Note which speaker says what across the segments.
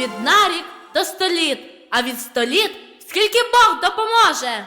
Speaker 1: від нарік до століт, а від століт скільки Бог допоможе.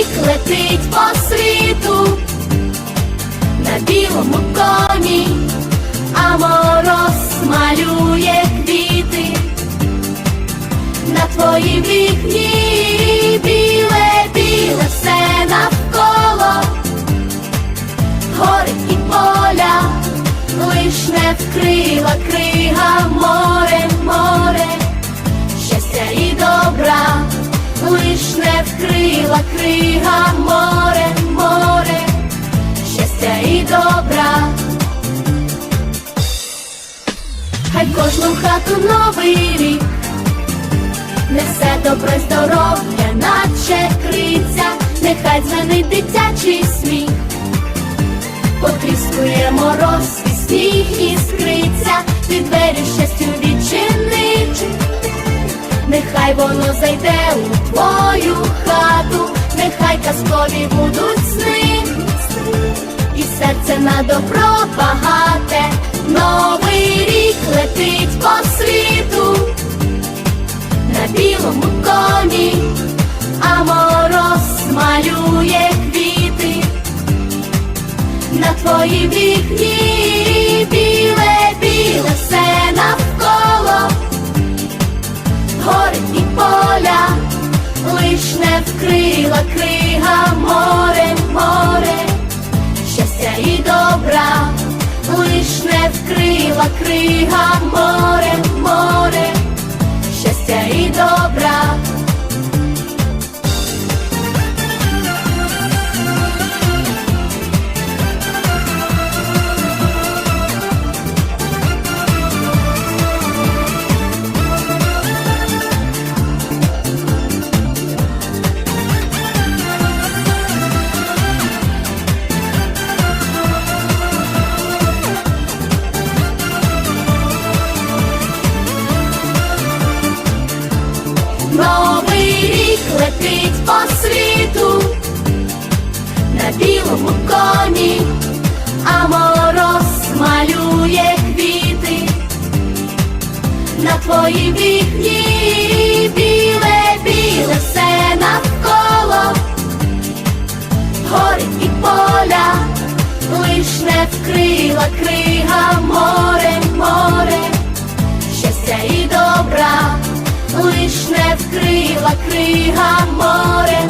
Speaker 2: рік летить по світу на білому коні, а мороз малює квіти на твоїй вікні, біле, біле все навколо, гори і поля, лиш не вкрила крига море, вкрила крига море, море, щастя і добра. Хай кожну хату новий рік, несе добро й здоров'я, наче криця, нехай дзвенить дитячий сміх, потріскує мороз і сніг іскриться, ти двері щастю. Нехай воно зайде у твою хату, нехай казкові будуть сни, і серце на добро багате, новий рік летить по світу, на білому коні, а мороз малює квіти, на твоїй вікні, вкрила крига море, море, щастя і добра, лиш не вкрила крига море, море, щастя і добра. Білому коні, а мороз малює квіти. На твоїй вікні, біле, біле все навколо, гори і поля, лиш не вкрила крига море, море, щастя і добра лиш не вкрила крига море.